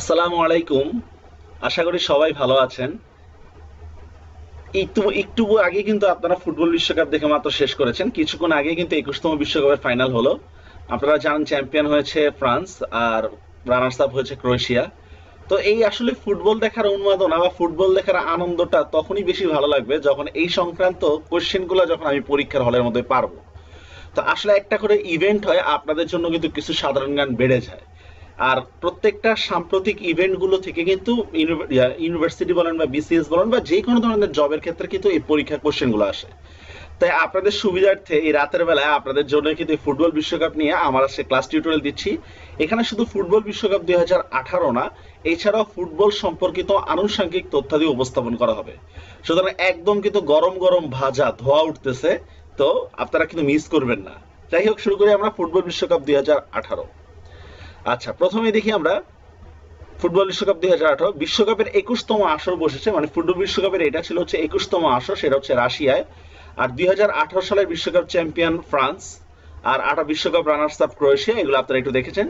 আসসালামু আলাইকুম। আশা করি সবাই ভালো আছেন। একটু একটু আগে কিন্তু আপনারা ফুটবল বিশ্বকাপ দেখে মাত্র শেষ করেছেন। কিছুক্ষণ আগে কিন্তু একুশতম বিশ্বকাপের ফাইনাল হলো। আপনারা জানেন চ্যাম্পিয়ন হয়েছে ফ্রান্স আর রানার্স আপ হয়েছে ক্রোয়েশিয়া। তো এই আসলে ফুটবল দেখার উন্মাদনা বা ফুটবল দেখার আনন্দটা তখনই বেশি ভালো লাগবে যখন এই সংক্রান্ত কোশ্চেনগুলো যখন আমি পরীক্ষার হলের মধ্যে পারব। তো আসলে একটা করে ইভেন্ট হয়, আপনাদের জন্য কিন্তু কিছু সাধারণ জ্ঞান বেড়ে যায়। আর প্রত্যেকটা সাম্প্রতিক ইভেন্টগুলো থেকে কিন্তু ইউনিভার্সিটি বলেন বা বিসিএস বলেন বা যে কোনো ধরনের জবের ক্ষেত্রে কিন্তু এই পরীক্ষার কোশ্চেনগুলো আসে। তাই আপনাদের সুবিধার্থে এই রাতের বেলায় আপনাদের জন্য কিন্তু ফুটবল বিশ্বকাপ নিয়ে আমার আজকে ক্লাস টিউটোরিয়াল দিচ্ছি। এখানে শুধু ফুটবল বিশ্বকাপ দুই হাজার আঠারো না, এছাড়াও ফুটবল সম্পর্কিত আনুষঙ্গিক তথ্যাদি উপস্থাপন করা হবে। সুতরাং একদম কিন্তু গরম গরম ভাজা ধোয়া উঠতেছে, তো আপনারা কিন্তু মিস করবেন না। যাই হোক, শুরু করি আমরা ফুটবল বিশ্বকাপ দুই হাজার আঠারো। আচ্ছা প্রথমে দেখি আমরা ফুটবল বিশ্বকাপ দুই হাজার আঠারো, বিশ্বকাপের একুশতম আসর বসেছে মানে ফুটবল বিশ্বকাপের এটা ছিল হচ্ছে একুশতম আসর, সেটা হচ্ছে রাশিয়ায়। আর দুই সালের বিশ্বকাপ চ্যাম্পিয়ন ফ্রান্স, আর আটা বিশ্বকাপ রানার্স আপ ক্রোয়েশিয়া, এগুলো আপনারা একটু দেখেছেন।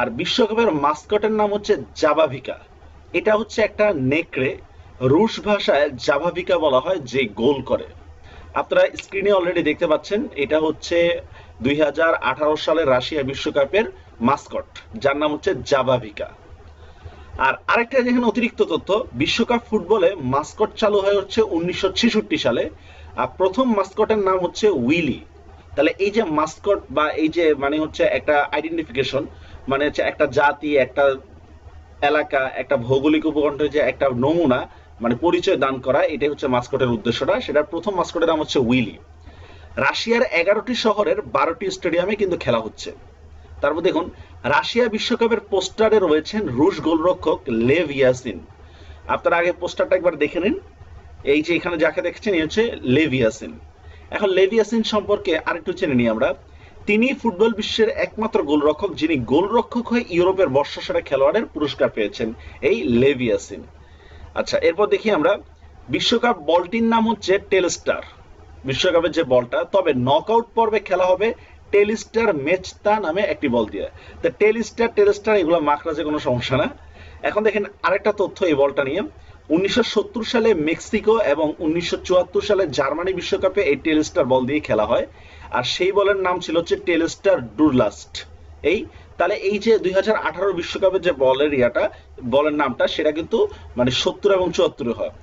আর বিশ্বকাপের মাস্কটের নাম হচ্ছে জাবাভিকা এটা হচ্ছে একটা নেকড়ে, রুশ ভাষায় জাভাভিকা বলা হয়, যে গোল করে। আপনারা স্ক্রিনে অলরেডি দেখতে পাচ্ছেন, এটা হচ্ছে দুই সালের রাশিয়া বিশ্বকাপের মাস্কট, যার নাম হচ্ছে জাভাভিকা। আর আরেকটা যেখানে অতিরিক্ত তথ্য, বিশ্বকাপ ফুটবলে মাস্কট চালু হয় হচ্ছে উনিশশো সালে, আর প্রথম মাস্কটের নাম হচ্ছে উইলি। তাহলে এই যে মাস্কট বা এই যে মানে হচ্ছে একটা আইডেন্টিফিকেশন মানে হচ্ছে একটা জাতি, একটা এলাকা, একটা ভৌগোলিক উপকণ্ঠের যে একটা নমুনা মানে পরিচয় দান করা, এটাই হচ্ছে মাস্কটের উদ্দেশ্যটা। সেটার প্রথম মাস্কটের নাম হচ্ছে উইলি। রাশিয়ার এগারোটি শহরের বারোটি স্টেডিয়ামে কিন্তু খেলা হচ্ছে। তারপর দেখুন, রাশিয়া বিশ্বকাপের পোস্টারে রয়েছেন রুশ গোলরক্ষক লেভ ইয়াসিন। আপনারা আগে পোস্টারটা একবার দেখে নিন। এই যে এখানে যাকে দেখছেন, এই হচ্ছে লেভ ইয়াসিন। এখন লেভ ইয়াসিন সম্পর্কে আরেকটু জেনে নিই আমরা। তিনি ফুটবল বিশ্বের একমাত্র গোলরক্ষক, যিনি গোলরক্ষক হয়ে ইউরোপের বর্ষসেরা খেলোয়াড়ের পুরস্কার পেয়েছেন, এই লেভ ইয়াসিন। আচ্ছা এরপর দেখি আমরা, বিশ্বকাপ বলটির নাম হচ্ছে টেলস্টার বিশ্বকাপের যে বলটা, তবে নকআউট পর্বে খেলা হবে টেলিস্টার মেচতা নামে একটি বল দিয়ে। তো টেলিস্টার টেলিস্টার, এগুলো মাখরাজে কোনো সমস্যা না। এখন দেখেন আরেকটা তথ্য এই বলটা নিয়ে। উনিশশো সালে মেক্সিকো এবং উনিশশো সালে জার্মানি বিশ্বকাপে এই টেলিস্টার বল দিয়ে খেলা হয়। আর সেই বলের নাম ছিল হচ্ছে টেলিস্টার ডুরলাস্ট। এই, তাহলে এই যে দুই বিশ্বকাপের যে বলের ইয়াটা, বলের নামটা, সেটা কিন্তু মানে সত্তর এবং চুয়াত্তরে হয়।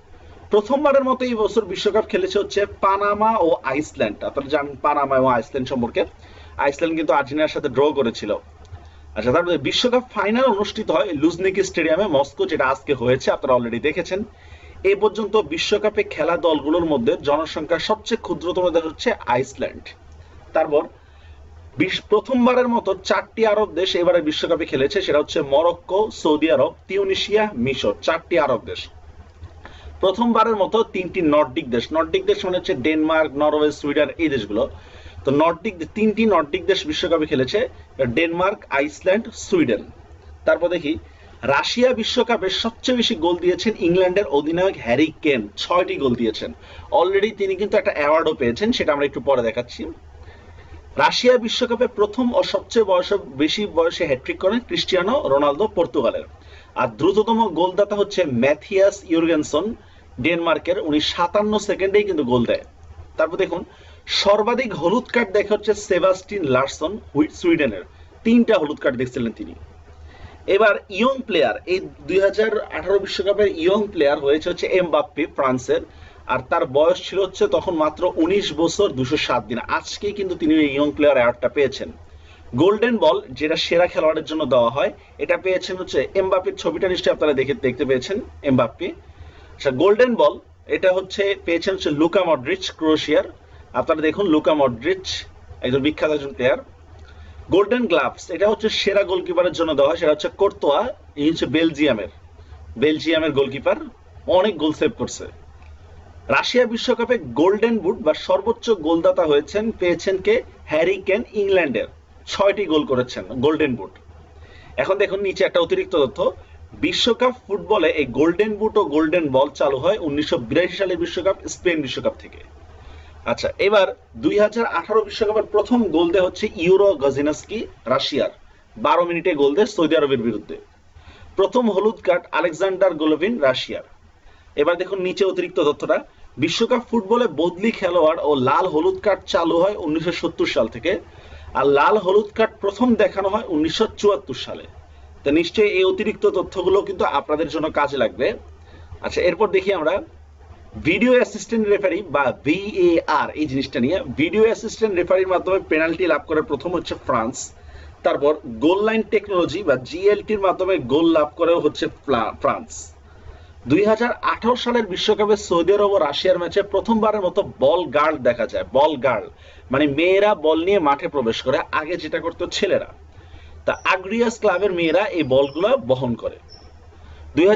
প্রথমবারের মতো এই বছর বিশ্বকাপ খেলেছে হচ্ছে পানামা ও আইসল্যান্ড আপনারা জানেন পানামা এবং আইসল্যান্ড সম্পর্কে। আইসল্যান্ড কিন্তু আর্জেন্টিনার সাথে ড্র করেছিল। আচ্ছা তারপরে বিশ্বকাপ ফাইনাল অনুষ্ঠিত হয় লুজনিকি স্টেডিয়ামে, মস্কো, যেটা আজকে হয়েছে, আপনারা অলরেডি দেখেছেন। এই পর্যন্ত বিশ্বকাপে খেলা দলগুলোর মধ্যে জনসংখ্যা সবচেয়ে ক্ষুদ্রতম দেশ হচ্ছে আইসল্যান্ড। তারপর প্রথমবারের মতো চারটি আরব দেশ এবারে বিশ্বকাপে খেলেছে, সেটা হচ্ছে মরক্কো, সৌদি আরব, তিউনিশিয়া, মিশর, চারটি আরব দেশ। প্রথমবারের মতো তিনটি নর্ডিক দেশ। নর্ডিক দেশ মানে হচ্ছে ডেনমার্ক, নরওয়ে, সুইডেন, এই দেশগুলো। তো নর্ডিক তিনটি নর্ডিক দেশ বিশ্বকাপে খেলেছে, ডেনমার্ক, আইসল্যান্ড, সুইডেন। তারপর দেখি, রাশিয়া বিশ্বকাপে সবচেয়ে বেশি গোল দিয়েছেন ইংল্যান্ডের অধিনায়ক হ্যারি কেন। ছয়টি গোল দিয়েছেন। অলরেডি তিনি কিন্তু একটা অ্যাওয়ার্ডও পেয়েছেন, সেটা আমরা একটু পরে দেখাচ্ছি। রাশিয়া বিশ্বকাপে প্রথম ও সবচেয়ে বয়স বেশি বয়সে হ্যাট্রিক করেন ক্রিস্টিয়ানো রোনালদো পর্তুগালের। আর দ্রুততম গোলদাতা হচ্ছে ম্যাথিয়াস ইউরগেনসন ডেনমার্কের। উনি সাতান্ন সেকেন্ডেই কিন্তু গোল দেয়। তারপর দেখুন সর্বাধিক হলুদ কার্ড দেখা হচ্ছে সেবাস্টিন লার্সন সুইডেনের। তিনটা হলুদ কার্ড দেখছিলেন তিনি। এবার ইয়ং প্লেয়ার, এই দুই বিশ্বকাপের ইয়ং প্লেয়ার হয়েছে হচ্ছে এমবাপ্পি, ফ্রান্সের, আর তার বয়স ছিল হচ্ছে তখন মাত্র উনিশ বছর দুশো সাত দিন। আজকেই কিন্তু তিনি ইয়ং প্লেয়ার অ্যাওয়ার্ডটা পেয়েছেন। গোল্ডেন বল, যেটা সেরা খেলোয়াড়ের জন্য দেওয়া হয়, এটা পেয়েছেন হচ্ছে এমবাপির ছবিটা নিশ্চয়ই আপনারা দেখে, দেখতে পেয়েছেন এমবাপ্পি। আচ্ছা গোল্ডেন বল, এটা হচ্ছে পেয়েছেন হচ্ছে লুকা মডরিচ, ক্রোয়েশিয়ার। আপনারা দেখুন, লুকা মডরিচ, একজন বিখ্যাত একজন প্লেয়ার গোল্ডেন গ্লাভস এটা হচ্ছে সেরা গোলকিপারের জন্য দেওয়া সেটা হচ্ছে কোর্তোয়া এই হচ্ছে বেলজিয়ামের বেলজিয়ামের গোলকিপার অনেক গোল সেভ করছে। রাশিয়া বিশ্বকাপে গোল্ডেন বুট বা সর্বোচ্চ গোলদাতা হয়েছেন, পেয়েছেন কে? হ্যারি কেন ইংল্যান্ডের ছয়টি গোল করেছেন গোল্ডেন বুট এখন দেখুন, নিচে একটা অতিরিক্ত তথ্য। বিশ্বকাপ ফুটবলে এই গোল্ডেন বুট ও গোল্ডেন বল চালু হয় উনিশশো সালের বিশ্বকাপ, স্পেন বিশ্বকাপ থেকে। আচ্ছা এবার দুই হাজার আঠারো বিশ্বকাপের প্রথম গোল দেয় হচ্ছে ইউরো গজিনাস্কি, রাশিয়ার। বারো মিনিটে গোল দেয় সৌদি আরবের বিরুদ্ধে। প্রথম হলুদ কার্ড আলেকজান্ডার গোলোভিন, রাশিয়ার। এবার দেখুন নিচে অতিরিক্ত তথ্যটা। বিশ্বকাপ ফুটবলে বদলি খেলোয়াড় ও লাল হলুদ কার্ড চালু হয় উনিশশো সত্তর সাল থেকে। আর লাল হলুদ কার্ড প্রথম দেখানো হয় উনিশশো চুয়াত্তর সালে। তো নিশ্চয়ই এই অতিরিক্ত তথ্যগুলো কিন্তু আপনাদের জন্য কাজে লাগবে। আচ্ছা এরপর দেখি আমরা ভিডিও অ্যাসিস্ট্যান্ট রেফারি বা ভিএআর এই জিনিসটা নিয়ে ভিডিও অ্যাসিস্ট্যান্ট রেফারির মাধ্যমে পেনাল্টি লাভ করে প্রথম হচ্ছে ফ্রান্স তারপর গোল লাইন টেকনোলজি বা জিএলটির মাধ্যমে গোল লাভ করেও হচ্ছে ফ্রান্স দুই হাজার আঠারো সালের বিশ্বকাপে সৌদি আরব ও রাশিয়ার ম্যাচে প্রথমবারের মতো বল গার্ল দেখা যায়। বল গার্ল মানে মেয়েরা বল নিয়ে মাঠে প্রবেশ করে, আগে যেটা করতো ছেলেরা। তা আগ্রিয়াস ক্লাবের মেয়েরা এই বলগুলো বহন করে। দুই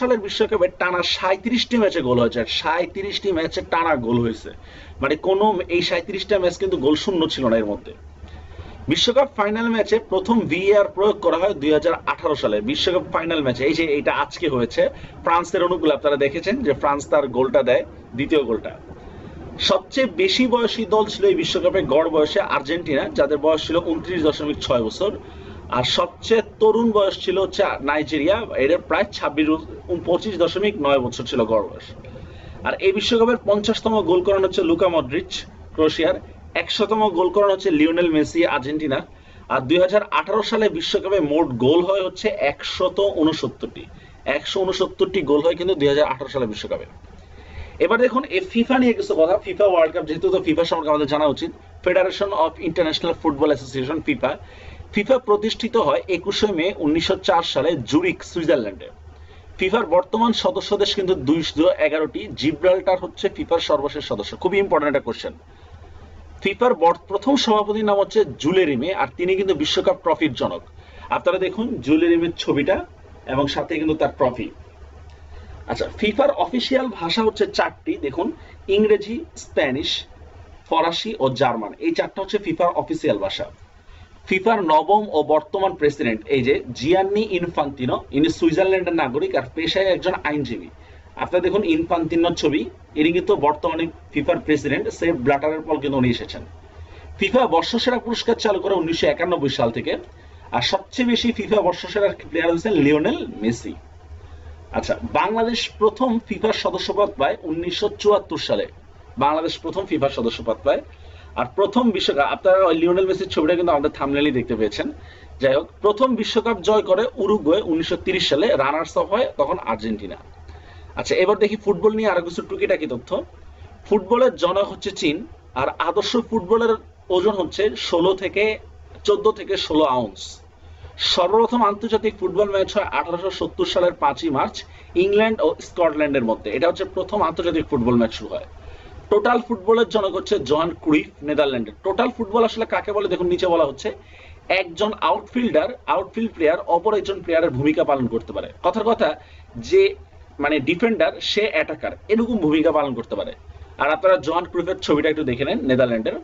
সালের বিশ্বকাপে টানা সাঁত্রিশটি ম্যাচে গোল হয়েছে সাঁত্রিশটি ম্যাচে টানা গোল হয়েছে। মানে কোনো এই সাঁত্রিশটা ম্যাচ কিন্তু গোল শূন্য ছিল না এর মধ্যে। বিশ্বকাপ ফাইনাল ম্যাচে প্রথম ভিএআর প্রয়োগ করা হয় দুই সালে। বিশ্বকাপ ফাইনাল ম্যাচে, এই যে এটা আজকে হয়েছে, ফ্রান্সের অনুকূল আপনারা দেখেছেন যে ফ্রান্স তার গোলটা দেয়, দ্বিতীয় গোলটা। সবচেয়ে বেশি বয়সী দল ছিল এই বিশ্বকাপে গড় বয়সে আর্জেন্টিনা, যাদের বয়স ছিল উনত্রিশ দশমিক ছয় বছর। আর সবচেয়ে তরুণ বয়স ছিল নাইজেরিয়া এর প্রায় ছাব্বিশ পঁচিশ দশমিক নয় বছর ছিল গড় বয়স। আর এই বিশ্বকাপের পঞ্চাশতম গোল করানো হচ্ছে লুকা মডরিচ ক্রোশিয়ার একশতম গোল করানো হচ্ছে লিওনেল মেসি, আর্জেন্টিনা। আর দুই সালে বিশ্বকাপে মোট গোল হয় হচ্ছে একশত উনসত্তরটি একশো উনসত্তরটি গোল হয় কিন্তু দুই হাজার আঠারো সালে বিশ্বকাপে। এবার দেখুন, এই ফিফা নিয়ে কিছু কথা। ফিফা ওয়ার্ল্ড কাপ যেহেতু তো ফিফা সম্পর্কে আমাদের জানা উচিত। Federation of international football association FIFA. FIFA প্রতিষ্ঠিত হয় একুশে মে উনিশশো চার সালে জুরিক সুইজারল্যান্ডে। ফিফার বর্তমান সদস্য দেশ কিন্তু দুইশো এগারোটি। জিব্রাল্টার হচ্ছে ফিফার সর্বশেষ সদস্য। খুবই ইম্পর্টেন্ট একটা কোশ্চেন ফিফার প্রথম সভাপতির নাম হচ্ছে জুলেরিমে আর তিনি কিন্তু বিশ্বকাপ ট্রফির জনক। আপনারা দেখুন জুলেরিমের ছবিটা এবং সাথে কিন্তু তার ট্রফি আচ্ছা ফিফার অফিসিয়াল ভাষা হচ্ছে চারটি। দেখুন, ইংরেজি, স্প্যানিশ, ফরাসি ও জার্মান। এই চারটা হচ্ছে ফিফার অফিসিয়াল ভাষা। ফিফার নবম ও বর্তমান প্রেসিডেন্ট এই যে জিয়ান্নি ইনফান্তিনো, ইনি সুইজারল্যান্ডের নাগরিক আর পেশায় একজন আইনজীবী। আপনারা দেখুন ইনফান্তিনোর ছবি, ইনি কিন্তু বর্তমানে ফিফার প্রেসিডেন্ট সেফ ব্লাটারের পর কিন্তু উনি এসেছেন। ফিফা বর্ষসেরা পুরস্কার চালু করে উনিশশো একানব্বই সাল থেকে, আর সবচেয়ে বেশি ফিফা বর্ষসেরা প্লেয়ার হচ্ছেন লিওনেল মেসি। আচ্ছা বাংলাদেশ প্রথম ফিফার সদস্যপদ পায় উনিশশো চুয়াত্তর সালে। বাংলাদেশ প্রথম ফিফার সদস্যপদ পায় আর প্রথম বিশ্বকাপ, আপনারা লিওনেল মেসির ছবিটা কিন্তু আমাদের থামলেলি দেখতে পেয়েছেন। যাই হোক, প্রথম বিশ্বকাপ জয় করে উরুগুয়ে উনিশশো সালে রানার্স অফ হয়, তখন আর্জেন্টিনা। আচ্ছা এবার দেখি ফুটবল নিয়ে আরও কিছু টুকিটাকি তথ্য। ফুটবলের জনক হচ্ছে চীন, আর আদর্শ ফুটবলের ওজন হচ্ছে ষোলো থেকে, চোদ্দ থেকে ষোলো আউন্স সর্বপ্রথম আন্তর্জাতিক ফুটবল ম্যাচ হয় আঠারোশো সত্তর সালের পাঁচই মার্চ, ইংল্যান্ড ও স্কটল্যান্ডের মধ্যে। এটা হচ্ছে প্রথম আন্তর্জাতিক ফুটবল ম্যাচ শুরু হয়। টোটাল ফুটবলের জনক হচ্ছে জোহান ক্রুইফ নেদারল্যান্ডের টোটাল ফুটবল আসলে কাকে বলে? দেখুন, নিচে বলা হচ্ছে, একজন আউটফিল্ডার আউটফিল্ড প্লেয়ার অপর একজন প্লেয়ারের ভূমিকা পালন করতে পারে। কথার কথা, যে মানে ডিফেন্ডার সে অ্যাটাকার এরকম ভূমিকা পালন করতে পারে। আর আপনারা জন ক্রুফের ছবিটা একটু দেখে নেন নেদারল্যান্ডের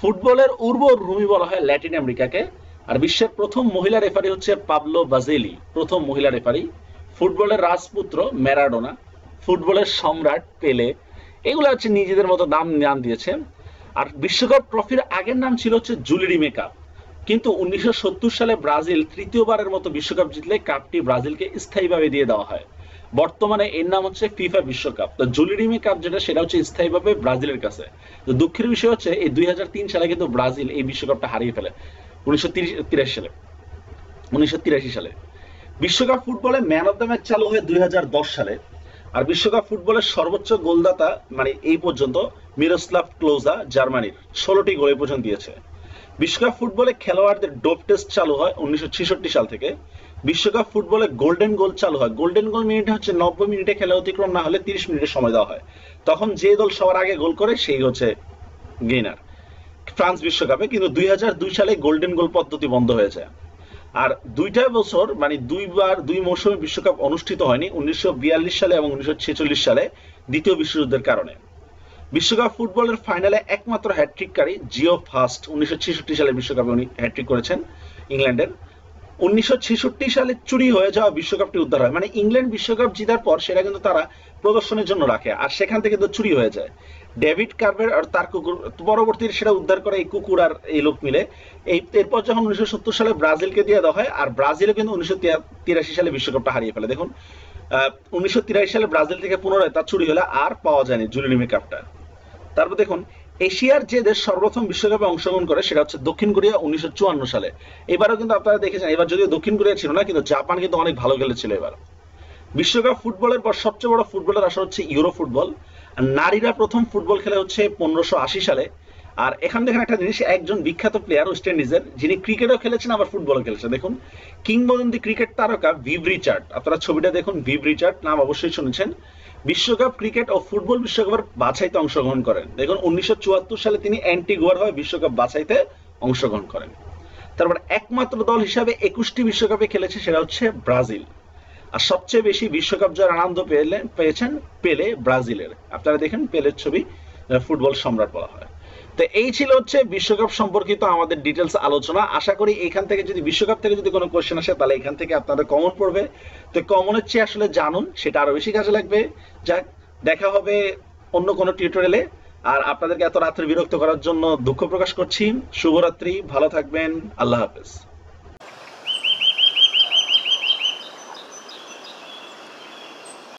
ফুটবলের উর্বর ভূমি বলা হয় ল্যাটিন আমেরিকাকে আর বিশ্বের প্রথম মহিলা রেফারি হচ্ছে পাবলো বাজেলি প্রথম মহিলা রেফারি ফুটবলের রাজপুত্র ম্যারাডোনা ফুটবলের সম্রাট পেলে এগুলো হচ্ছে নিজেদের মতো নাম নাম দিয়েছে। আর বিশ্বকাপ ট্রফির আগের নাম ছিল হচ্ছে জুলিরিমে কাপ কিন্তু উনিশশো সালে ব্রাজিল তৃতীয়বারের মতো বিশ্বকাপ জিতলে কাপটি ব্রাজিলকে স্থায়ীভাবে দিয়ে দেওয়া হয়। বর্তমানে এর নাম হচ্ছে ফিফা বিশ্বকাপ। তো জুলিরিমি কাপ যেটা, সেটা হচ্ছে স্থায়ীভাবে ব্রাজিলের কাছে। তো দুঃখের বিষয় হচ্ছে, এই দুই হাজার তিন সালে কিন্তু ব্রাজিল এই বিশ্বকাপটা হারিয়ে ফেলে। উনিশশো সালে। উনিশশো তিরাশি সালে। বিশ্বকাপ ফুটবলে ম্যান অফ দ্য ম্যাচ চালু হয় দুই হাজার দশ সালে। আর বিশ্বকাপ ফুটবলের সর্বোচ্চ গোলদাতা মানে এই পর্যন্ত, মিরোস্লাভ ক্লোজা, জার্মানির ষোলোটি গোল পর্যন্ত দিয়েছে। বিশ্বকাপ ফুটবলে খেলোয়াড়দের ডোপ টেস্ট চালু হয় উনিশশো ছেষট্টি সাল থেকে। বিশ্বকাপ ফুটবলে গোল্ডেন গোল চালু হয়। গোল্ডেন গোল মিনিট হচ্ছে নব্বই মিনিটে খেলা অতিক্রম না হলে তিরিশ মিনিটের সময় দেওয়া হয়। তখন যে দল সবার আগে গোল করে সেই হচ্ছে গেইনার। ফ্রান্স বিশ্বকাপে কিন্তু দুই হাজার দুই সালে গোল্ডেন গোল পদ্ধতি বন্ধ হয়ে যায় আর দুইটা বছর মানে দুইবার, দুই মৌসুমে বিশ্বকাপ অনুষ্ঠিত হয়নি, উনিশশো সালে এবং উনিশশো সালে, দ্বিতীয় বিশ্বযুদ্ধের কারণে। বিশ্বকাপ ফুটবলের ফাইনালে একমাত্র হ্যাট্রিককারী জিও ফাস্ট উনিশশো সালে বিশ্বকাপে উনি হ্যাট্রিক করেছেন ইংল্যান্ডের। উনিশশো ছেষট্টি সালে চুরি হয়ে যাওয়া বিশ্বকাপটি উদ্ধার হয়। মানে ইংল্যান্ড বিশ্বকাপ জিতার পর সেটা কিন্তু তারা প্রদর্শনের জন্য রাখে, আর সেখান থেকে তো চুরি হয়ে যায়। ডেভিড কার্ভের আর তার কুকুর পরবর্তীতে সেটা উদ্ধার করে এই কুকুর আর এই লোক মিলে। এই, এরপর যখন উনিশশো সত্তর সালে ব্রাজিলকে দিয়ে দেওয়া হয়, আর ব্রাজিলও কিন্তু উনিশশো তিরাশি সালে বিশ্বকাপটা হারিয়ে ফেলে। দেখুন উনিশশো তিরাশি সালে ব্রাজিল থেকে পুনরায় তা চুরি হলে আর পাওয়া যায়নি জুলিনিমি কাপটা। তারপর দেখুন, এশিয়ার যে দেশ সর্বপ্রথম বিশ্বকাপে অংশগ্রহণ করে, সেটা হচ্ছে দক্ষিণ কোরিয়া উনিশশো চুয়ান্ন সালে। এবারও কিন্তু আপনারা দেখেছেন, এবার যদিও দক্ষিণ কোরিয়া ছিল না, কিন্তু জাপান কিন্তু অনেক ভালো খেলেছিল এবার। বিশ্বকাপ ফুটবলের পর সবচেয়ে বড় ফুটবলের আসা হচ্ছে ইউরো ফুটবল। নারীরা প্রথম ফুটবল খেলে হচ্ছে পনেরোশো আশি সালে। আর এখানে দেখেন একটা জিনিস, একজন বিখ্যাত প্লেয়ার ওয়েস্ট ইন্ডিজের যিনি ক্রিকেটও খেলেছেন, আবার ফুটবলও খেলেছেন। দেখুন, কিংবদন্তি ক্রিকেট তারকা ভিভ রিচার্ড। আপনারা ছবিটা দেখুন, ভিভ রিচার্ড, নাম অবশ্যই শুনেছেন। বিশ্বকাপ ক্রিকেট ও ফুটবল বিশ্বকাপের বাছাইতে অংশগ্রহণ করেন। দেখুন, উনিশশো চুয়াত্তর সালে তিনি অ্যান্টিগুয়ার হয়ে বিশ্বকাপ বাছাইতে অংশগ্রহণ করেন। তারপর একমাত্র দল হিসাবে একুশটি বিশ্বকাপে খেলেছে, সেটা হচ্ছে ব্রাজিল। আর সবচেয়ে বেশি বিশ্বকাপ জয়ের আনন্দ পেলে, পেয়েছেন পেলে ব্রাজিলের। আপনারা দেখেন পেলের ছবি ফুটবল সম্রাট বলা হয়। তো এই ছিল হচ্ছে বিশ্বকাপ সম্পর্কিত আমাদের ডিটেলস আলোচনা। আশা করি এখান থেকে যদি, বিশ্বকাপ থেকে যদি কোনো কোশ্চেন আসে, তাহলে এখান থেকে আপনাদের কমন পড়বে। তো কমনের চেয়ে আসলে জানুন, সেটা আরও বেশি কাজে লাগবে। যাক, দেখা হবে অন্য কোনো টিউটোরিয়ালে আর আপনাদেরকে এত রাত্রে বিরক্ত করার জন্য দুঃখ প্রকাশ করছি। শুভরাত্রি, ভালো থাকবেন, আল্লাহ হাফেজ।